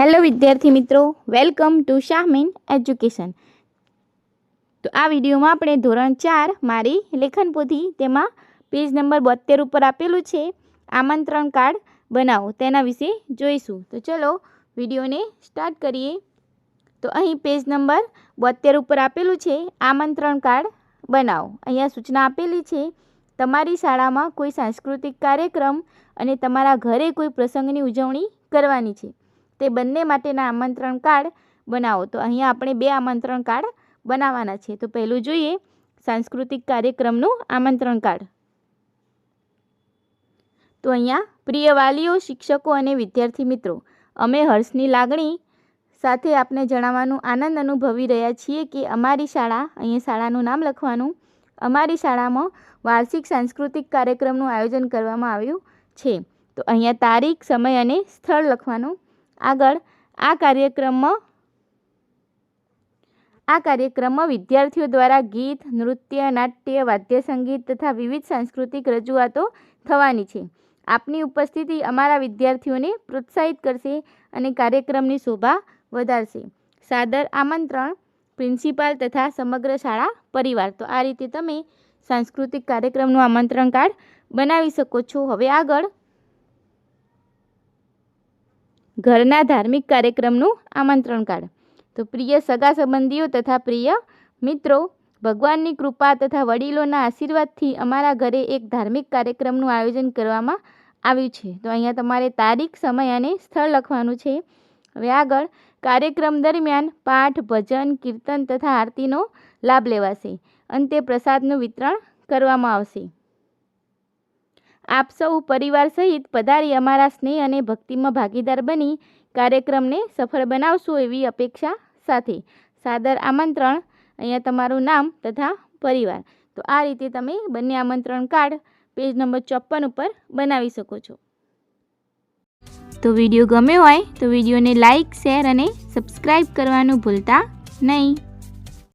Hello વિદ્યાર્થી મિત્રો, welcome to Shahmeen education. તો આ વિડીયોમાં આપણે ધોરણ ચાર મારી લેખન પોથી, તેમાં પેજ નંબર બોતેર ઉપર આપેલું છે, આમંત્રણ કાર્ડ બનાવો, તેના વિશે જોઈશું. તો ચલો વિડીયોને સ્ટાર્ટ કરીએ. તો અહીં પેજ નંબર બોતેર ઉપર આપેલું છે, આમંત્રણ કાર્ડ બનાવો. અહીંયા સૂચના આપેલી છે, તમારી શાળામાં કોઈ સાંસ્કૃતિક કાર્યક્રમ અને તમારા ઘરે કોઈ પ્રસંગની ઉજવણી કરવાની છે. તે બંને માટેના આમંત્રણ કાર્ડ બનાવો. તો અહીંયા આપણે બે આમંત્રણ કાર્ડ બનાવવાના છે. તો પહેલું જોઈએ સાંસ્કૃતિક કાર્યક્રમનું આમંત્રણ કાર્ડ. તો અહીંયા પ્રિય વાલીઓ, શિક્ષકો અને વિદ્યાર્થી મિત્રો, અમે હર્ષની લાગણી સાથે આપને જણાવવાનું આનંદ અનુભવી રહ્યા છીએ કે અમારી શાળા, અહીંયા શાળાનું નામ લખવાનું, અમારી શાળામાં વાર્ષિક સાંસ્કૃતિક કાર્યક્રમનું આયોજન કરવામાં આવ્યું છે. તો અહીંયા તારીખ, સમય અને સ્થળ લખવાનું આગળ આ કાર્યક્રમમાં આ કાર્યક્રમમાં વિદ્યાર્થીઓ દ્વારા ગીત, નૃત્ય, નાટ્ય, વાદ્ય સંગીત તથા વિવિધ સાંસ્કૃતિક રજૂઆતો થવાની છે. આપની ઉપસ્થિતિ અમારા વિદ્યાર્થીઓને પ્રોત્સાહિત કરશે અને કાર્યક્રમની શોભા વધારશે. સાદર આમંત્રણ, પ્રિન્સિપાલ તથા સમગ્ર શાળા પરિવાર. તો આ રીતે તમે સાંસ્કૃતિક કાર્યક્રમનું આમંત્રણ કાર્ડ બનાવી શકો છો. હવે આગળ ઘરના ધાર્મિક કાર્યક્રમનું આમંત્રણ કાર્ડ તો પ્રિય સગા સંબંધીઓ તથા પ્રિય મિત્રો, ભગવાનની કૃપા તથા વડીલોના આશીર્વાદથી અમારા ઘરે એક ધાર્મિક કાર્યક્રમનું આયોજન કરવામાં આવ્યું છે. તો અહીંયા તમારે તારીખ, સમય અને સ્થળ લખવાનું છે. હવે આગળ કાર્યક્રમ દરમિયાન પાઠ, ભજન, કીર્તન તથા આરતીનો લાભ લેવાશે. અંતે પ્રસાદનું વિતરણ કરવામાં આવશે. આપ સૌ પરિવાર સહિત પધારી અમારા સ્નેહ અને ભક્તિમાં ભાગીદાર બની કાર્યક્રમને સફળ બનાવશો એવી અપેક્ષા સાથે. સાદર આમંત્રણ, અહીંયા તમારું નામ તથા પરિવાર. તો આ રીતે તમે બંને આમંત્રણ કાર્ડ પેજ નંબર ચોપન ઉપર બનાવી શકો છો. તો વીડિયો ગમ્યો હોય તો વિડીયોને લાઇક શેર અને સબસ્ક્રાઈબ કરવાનું ભૂલતા નહીં.